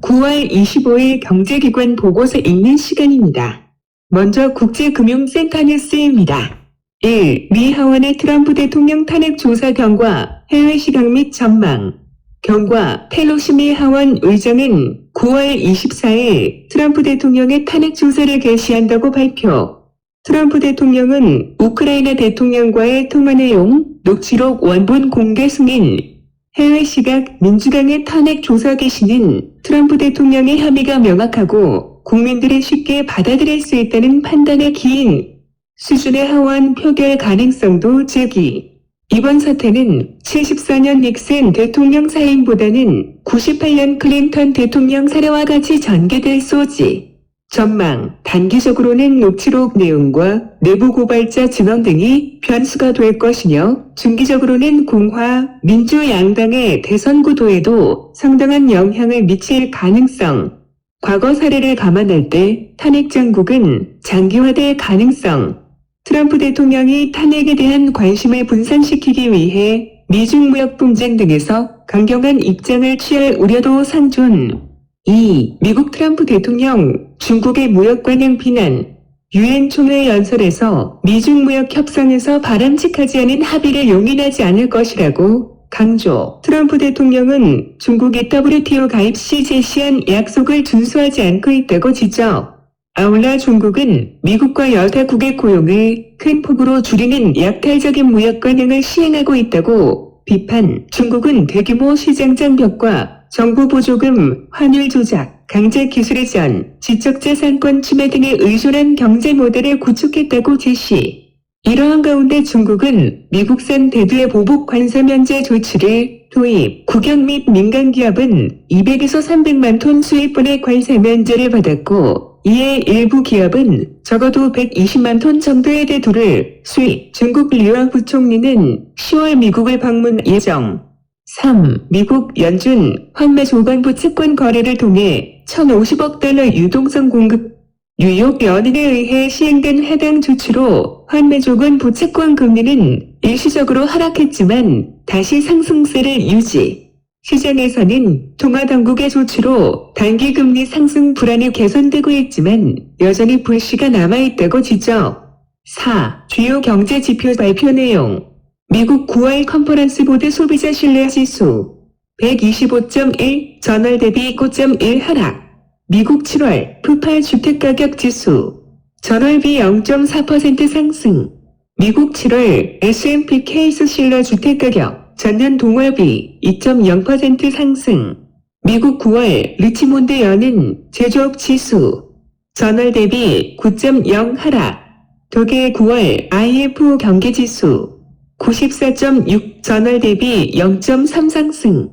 9월 25일 경제기관 보고서 읽는 시간입니다. 먼저 국제금융센터 뉴스입니다. 1. 미 하원의 트럼프 대통령 탄핵 조사 경과, 해외 시각 및 전망. 경과, 펠로시 미 하원 의장은 9월 24일 트럼프 대통령의 탄핵 조사를 개시한다고 발표. 트럼프 대통령은 우크라이나 대통령과의 통화 내용, 녹취록 원본 공개 승인, 해외 시각 민주당의 탄핵 조사 개시는 트럼프 대통령의 혐의가 명확하고 국민들이 쉽게 받아들일 수 있다는 판단에 기인 수준의 하원 표결 가능성도 제기. 이번 사태는 74년 닉슨 대통령 사임보다는 98년 클린턴 대통령 사례와 같이 전개될 소지. 전망, 단기적으로는 녹취록 내용과 내부 고발자 증언 등이 변수가 될 것이며, 중기적으로는 공화, 민주 양당의 대선 구도에도 상당한 영향을 미칠 가능성. 과거 사례를 감안할 때 탄핵 정국은 장기화될 가능성. 트럼프 대통령이 탄핵에 대한 관심을 분산시키기 위해 미중 무역 분쟁 등에서 강경한 입장을 취할 우려도 상존. 2. 미국 트럼프 대통령 중국의 무역 관행 비난 유엔 총회 연설에서 미중 무역 협상에서 바람직하지 않은 합의를 용인하지 않을 것이라고 강조. 트럼프 대통령은 중국이 WTO 가입 시 제시한 약속을 준수하지 않고 있다고 지적. 아울러 중국은 미국과 여타 국의 고용을 큰 폭으로 줄이는 약탈적인 무역 관행을 시행하고 있다고 비판. 중국은 대규모 시장 장벽과 정부 보조금, 환율 조작, 강제 기술 이전, 지적재산권 침해 등에 의존한 경제 모델을 구축했다고 제시. 이러한 가운데 중국은 미국산 대두의 보복 관세 면제 조치를 도입, 국영 및 민간 기업은 200에서 300만 톤 수입분의 관세 면제를 받았고, 이에 일부 기업은 적어도 120만 톤 정도의 대두를 수입. 중국 리와 부총리는 10월 미국을 방문 예정. 3. 미국 연준 환매 조건부 채권 거래를 통해 1,050억 달러 유동성 공급 뉴욕 연인에 의해 시행된 해당 조치로 환매 조건 부채권 금리는 일시적으로 하락했지만 다시 상승세를 유지. 시장에서는 통화당국의 조치로 단기 금리 상승 불안이 개선되고 있지만 여전히 불씨가 남아있다고 지적. 4. 주요 경제 지표 발표 내용 미국 9월 컨퍼런스 보드 소비자 신뢰 지수 125.1 전월 대비 9.1 하락. 미국 7월 푸팔 주택가격 지수 전월비 0.4% 상승. 미국 7월 S&P 케이스 실러 주택가격 전년 동월비 2.0% 상승. 미국 9월 리치몬드 연은 제조업 지수 전월 대비 9.0 하락. 독일 9월 IF 경기 지수 94.6 전월 대비 0.3 상승.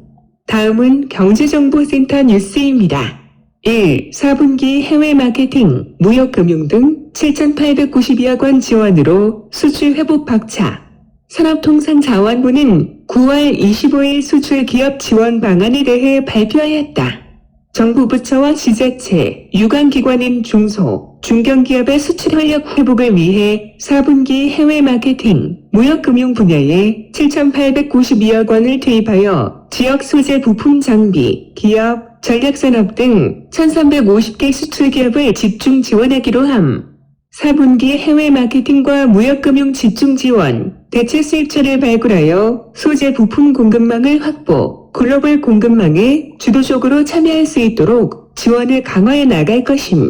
다음은 경제정보센터 뉴스입니다. 1. 4분기 해외 마케팅, 무역금융 등 7,892억 원 지원으로 수출 회복 박차. 산업통상자원부는 9월 25일 수출 기업 지원 방안에 대해 발표하였다. 정부 부처와 지자체, 유관기관인 중소, 중견기업의 수출 활력 회복을 위해 4분기 해외 마케팅, 무역금융 분야에 7,892억 원을 투입하여 지역 소재 부품 장비, 기업, 전략산업 등 1,350개 수출 기업을 집중 지원하기로 함. 4분기 해외 마케팅과 무역금융 집중 지원, 대체 수입처를 발굴하여 소재 부품 공급망을 확보, 글로벌 공급망에 주도적으로 참여할 수 있도록 지원을 강화해 나갈 것임.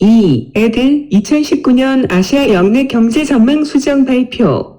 2. 애들 2019년 아시아 영내 경제 전망 수정 발표.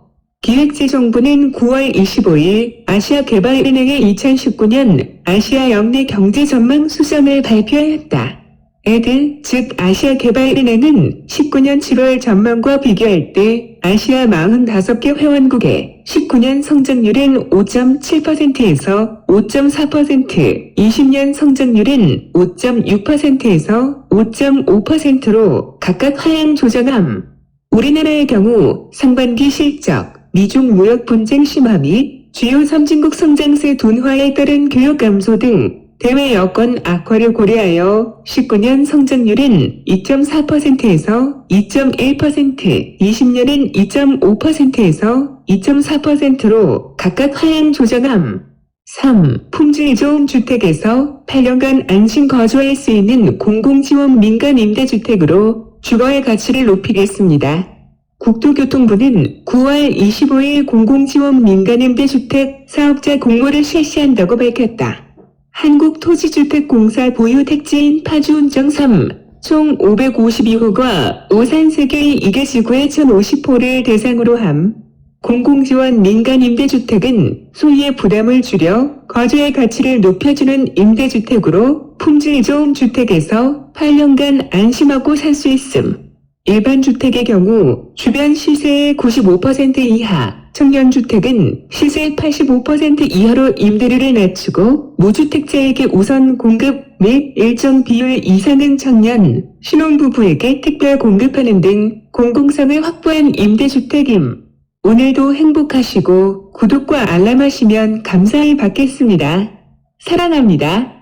기획재정부는 9월 25일 아시아개발은행의 2019년 아시아 영내 경제 전망 수정을 발표하였다. 애들, 즉 아시아개발은행은 19년 7월 전망과 비교할 때 아시아 45개 회원국의 19년 성장률은 5.7%에서 5.4%, 20년 성장률은 5.6%에서 5.5%로 각각 하향 조정함. 우리나라의 경우 상반기 실적, 미중 무역 분쟁 심화 및 주요 선진국 성장세 둔화에 따른 교육 감소 등 대외 여건 악화를 고려하여 19년 성장률은 2.4%에서 2.1%, 20년은 2.5%에서 2.4%로 각각 하향 조정함. 3. 품질 좋은 주택에서 8년간 안심 거주할 수 있는 공공지원 민간 임대주택으로 주거의 가치를 높이겠습니다. 국토교통부는 9월 25일 공공지원 민간임대주택 사업자 공모를 실시한다고 밝혔다. 한국토지주택공사 보유 택지인 파주운정 3, 총 552호가 오산 세계의 이계지구의 1050호를 대상으로 함. 공공지원 민간임대주택은 소유의 부담을 줄여 거주의 가치를 높여주는 임대주택으로 품질 좋은 주택에서 8년간 안심하고 살 수 있음. 일반 주택의 경우 주변 시세의 95% 이하, 청년 주택은 시세 85% 이하로 임대료를 낮추고 무주택자에게 우선 공급 및 일정 비율 이상은 청년, 신혼부부에게 특별 공급하는 등 공공성을 확보한 임대주택임. 오늘도 행복하시고 구독과 알람 하시면 감사히 받겠습니다. 사랑합니다.